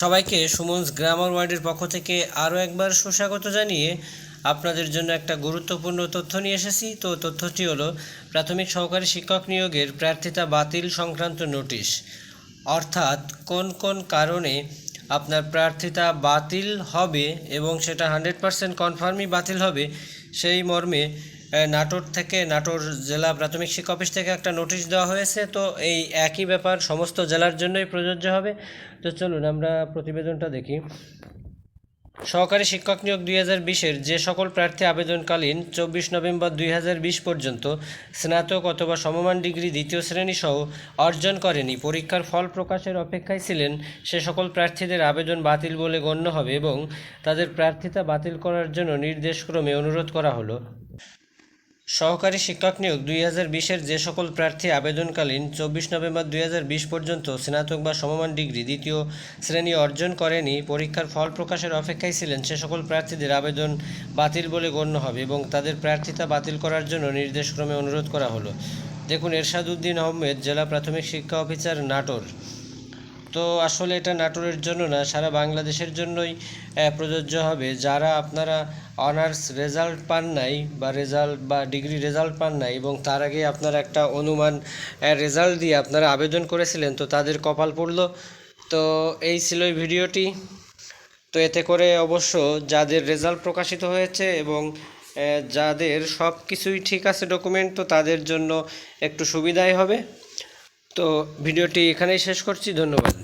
সবাইকে সুমনস গ্রামার ওয়ার্ডের পক্ষ থেকে আরও একবার সুস্বাগত জানিয়ে আপনাদের জন্য একটা গুরুত্বপূর্ণ তথ্য নিয়ে এসেছি। তো তথ্যটি হলো, প্রাথমিক সহকারী শিক্ষক নিয়োগের প্রার্থিতা বাতিল সংক্রান্ত নোটিশ। অর্থাৎ কোন কোন কারণে আপনার প্রার্থিতা বাতিল হবে এবং সেটা হান্ড্রেড পারসেন্ট কনফার্মই বাতিল হবে, সেই মর্মে নাটোর থেকে, নাটোর জেলা প্রাথমিক শিক্ষা অফিস থেকে একটা নোটিশ দেওয়া হয়েছে, তো এই একই ব্যাপার সমস্ত জেলার জন্যই প্রযোজ্য হবে। তো চলুন, আমরা প্রতিবেদনটা দেখি। সহকারী শিক্ষক নিয়োগ দুই হাজার বিশের যে সকল প্রার্থী আবেদনকালীন চব্বিশ নভেম্বর দুই হাজার বিশ পর্যন্ত স্নাতক অথবা সমমান ডিগ্রি দ্বিতীয় শ্রেণি সহ অর্জন করেনি। পরীক্ষার ফল প্রকাশের অপেক্ষায় ছিলেন সে সকল প্রার্থীদের আবেদন বাতিল বলে গণ্য হবে এবং তাদের প্রার্থিতা বাতিল করার জন্য নির্দেশক্রমে অনুরোধ করা হলো। সহকারী শিক্ষক নিয়োগ দুই হাজার বিশের যে সকল প্রার্থী আবেদনকালীন চব্বিশ নভেম্বর দুই হাজার বিশ পর্যন্ত স্নাতক বা সমমান ডিগ্রি দ্বিতীয় শ্রেণি অর্জন করেনি। পরীক্ষার ফল প্রকাশের অপেক্ষায় ছিলেন সে সকল প্রার্থীদের আবেদন বাতিল বলে গণ্য হবে এবং তাদের প্রার্থিতা বাতিল করার জন্য নির্দেশক্রমে অনুরোধ করা হলো। দেখুন এরশাদ উদ্দিন আহমেদ, জেলা প্রাথমিক শিক্ষা অফিসার, নাটোর। তো আসলে এটা নাটোরের জন্য না, সারা বাংলাদেশের জন্যই প্রযোজ্য হবে। যারা আপনারা অনার্স রেজাল্ট পান নাই বা রেজাল্ট বা ডিগ্রি রেজাল্ট পান নাই এবং তার আগে আপনারা একটা অনুমান রেজাল্ট দিয়ে আপনারা আবেদন করেছিলেন, তো তাদের কপাল পড়ল। তো এই ছিল ভিডিওটি। তো এতে করে অবশ্য যাদের রেজাল্ট প্রকাশিত হয়েছে এবং যাদের সব কিছুই ঠিক আছে ডকুমেন্ট তো তাদের জন্য একটু সুবিধাই হবে। তো ভিডিওটি এখানেই শেষ করছি ধন্যবাদ।